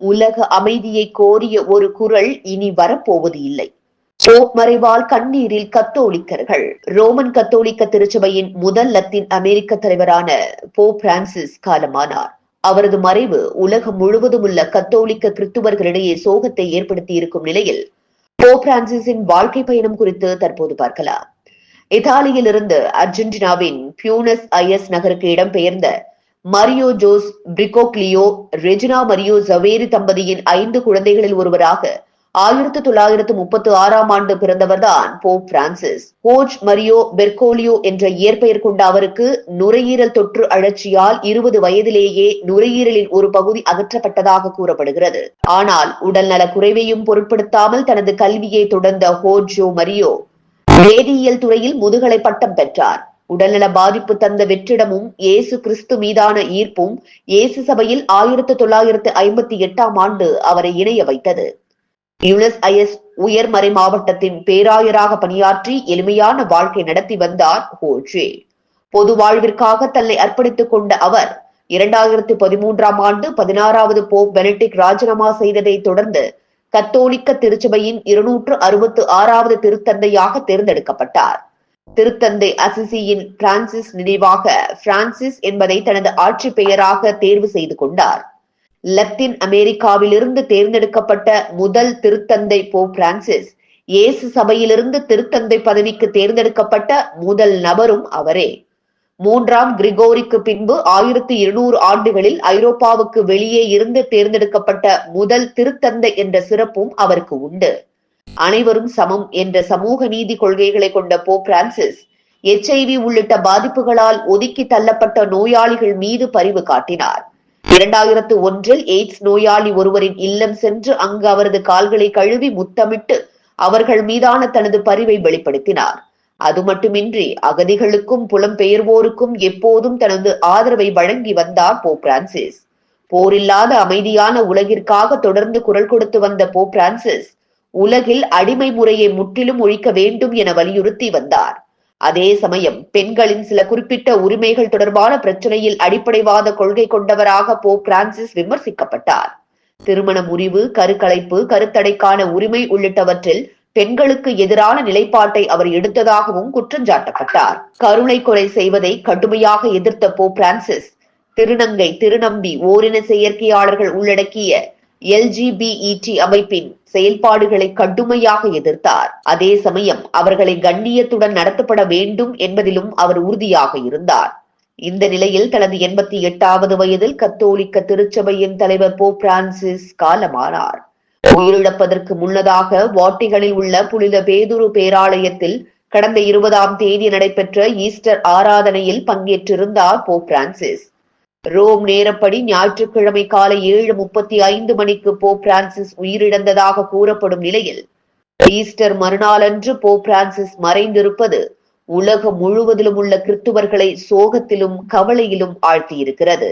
உலக அமைதியை கோரிய ஒரு குரல் இனி வரப்போவது இல்லை. போப் மறைவால் கண்ணீரில் கத்தோலிக்கர்கள். ரோமன் கத்தோலிக்க திருச்சபையின் முதல் லத்தீன் அமெரிக்க தலைவரான போப் பிரான்சிஸ் காலமானார். அவரது மறைவு உலகம் முழுவதும் உள்ள கத்தோலிக்க கிறிஸ்துவர்களிடையே சோகத்தை ஏற்படுத்தி இருக்கும் நிலையில் போப் பிரான்சிஸின் வாழ்க்கை பயணம் குறித்து தற்போது பார்க்கலாம். இத்தாலியிலிருந்து அர்ஜென்டினாவின் பியூனஸ் ஐஎஸ் நகருக்கு இடம்பெயர்ந்த Mario Jose Bergoglio Regina Mario Sivori தம்பதியின் ஐந்து குழந்தைகளில் ஒருவராக ஆயிரத்தி தொள்ளாயிரத்து முப்பத்தி ஆறாம் ஆண்டு பிறந்தவர்தான் போப் பிரான்சிஸ். ஹோஜ் மரியோ பெர்கோலியோ என்ற இயற்பெயர் கொண்ட அவருக்கு நுரையீரல் தொற்று அழற்சியால் இருபது வயதிலேயே நுரையீரலின் ஒரு பகுதி அகற்றப்பட்டதாக கூறப்படுகிறது. ஆனால் உடல்நல குறைவையும் பொருட்படுத்தாமல் தனது கல்வியை தொடர்ந்த ஹோஜோ மரியோ வேதியியல் துறையில் முதுகலை பட்டம் பெற்றார். உடல்நல பாதிப்பு தந்த வெற்றிடமும் இயேசு கிறிஸ்து மீதான ஈர்ப்பும் இயேசு சபையில் ஆயிரத்தி தொள்ளாயிரத்து ஐம்பத்தி எட்டாம் ஆண்டு அவரை இணைய வைத்தது. யுனஸ் ஐஎஸ் உயர்மறை மாவட்டத்தின் பேராயராக பணியாற்றி எளிமையான வாழ்க்கை நடத்தி வந்தார் ஹோஜே. பொது வாழ்விற்காக தன்னை அர்ப்பணித்துக் கொண்ட அவர் இரண்டாயிரத்தி பதிமூன்றாம் ஆண்டு பதினாறாவது போப் பெனடிக் ராஜினாமா செய்ததை தொடர்ந்து கத்தோலிக்க திருச்சபையின் இருநூற்று அறுபத்து ஆறாவது திருத்தந்தையாக தேர்ந்தெடுக்கப்பட்டார். திருத்தந்தை அசிசியின் பிரான்சிஸ் நினைவாக பிரான்சிஸ் என்பதை தனது ஆட்சி பெயராக தேர்வு செய்து கொண்டார். லத்தீன் அமெரிக்காவிலிருந்து தேர்ந்தெடுக்கப்பட்ட முதல் திருத்தந்தை போ பிரான்சிஸ் இயேசு சபையிலிருந்து திருத்தந்தை பதவிக்கு தேர்ந்தெடுக்கப்பட்ட முதல் நபரும் அவரே. மூன்றாம் கிரிகோரிக்கு பின்பு ஆயிரத்தி இருநூறு ஆண்டுகளில் ஐரோப்பாவுக்கு வெளியே இருந்து தேர்ந்தெடுக்கப்பட்ட முதல் திருத்தந்தை என்ற சிறப்பும் அவருக்கு உண்டு. அனைவரும் சமம் என்ற சமூக நீதி கொள்கைகளை கொண்ட போ பிரான்சிஸ் எச்ஐவி உள்ளிட்ட பாதிப்புகளால் ஒதுக்கி தள்ளப்பட்ட நோயாளிகள் மீது பரிவு காட்டினார். இரண்டாயிரத்து ஒன்றில் எய்ட்ஸ் நோயாளி ஒருவரின் இல்லம் சென்று அங்கு அவரது கால்களை கழுவி முத்தமிட்டு அவர்கள் மீதான தனது பரிவை வெளிப்படுத்தினார். அது மட்டுமின்றி அகதிகளுக்கும் புலம்பெயர்வோருக்கும் எப்போதும் தனது ஆதரவை வழங்கி வந்தார் போ பிரான்சிஸ். போரில்லாத அமைதியான உலகிற்காக தொடர்ந்து குரல் கொடுத்து வந்த போ பிரான்சிஸ் உலகில் அடிமை முறையை முற்றிலும் ஒழிக்க வேண்டும் என வலியுறுத்தி வந்தார். அதே சமயம் பெண்களின் சில குறிப்பிட்ட உரிமைகள் தொடர்பான பிரச்சனையில் அடிப்படைவாத கொள்கை கொண்டவராக போ பிரான்சிஸ் விமர்சிக்கப்பட்டார். திருமண முறிவு கருக்கலைப்பு கருத்தடைக்கான உரிமை உள்ளிட்டவற்றில் பெண்களுக்கு எதிரான நிலைப்பாட்டை அவர் எடுத்ததாகவும் குற்றஞ்சாட்டப்பட்டார். கருணை கொலை செய்வதை கடுமையாக எதிர்த்த போ பிரான்சிஸ் திருநங்கை திருநம்பி ஓரின செயற்கையாளர்கள் உள்ளடக்கிய எல்ஜிபிஇடி அமைப்பின் செயல்பாடுகளை கடுமையாக எதிர்த்தார். அதே சமயம் அவர்களை கண்ணியத்துடன் நடத்தப்பட வேண்டும் என்பதிலும் அவர் உறுதியாக இருந்தார். இந்த நிலையில் தனது எண்பத்தி எட்டாவது வயதில் கத்தோலிக்க திருச்சபையின் தலைவர் போ பிரான்சிஸ் காலமானார். உயிரிழப்பதற்கு முன்னதாக வாட்டிகளில் உள்ள புனித பேதுரு பேராலயத்தில் கடந்த இருபதாம் தேதி நடைபெற்ற ஈஸ்டர் ஆராதனையில் பங்கேற்றிருந்தார் போ பிரான்சிஸ். ரோம் நேரப்படி ஞாயிற்றுக்கிழமை காலை ஏழு முப்பத்தி ஐந்து மணிக்கு போ பிரான்சிஸ் உயிரிழந்ததாக கூறப்படும் நிலையில் ஈஸ்டர் மறுநாளன்று போ பிரான்சிஸ் மறைந்திருப்பது உலகம் முழுவதிலும் உள்ள கிறிஸ்துவர்களை சோகத்திலும் கவலையிலும் ஆழ்த்தியிருக்கிறது.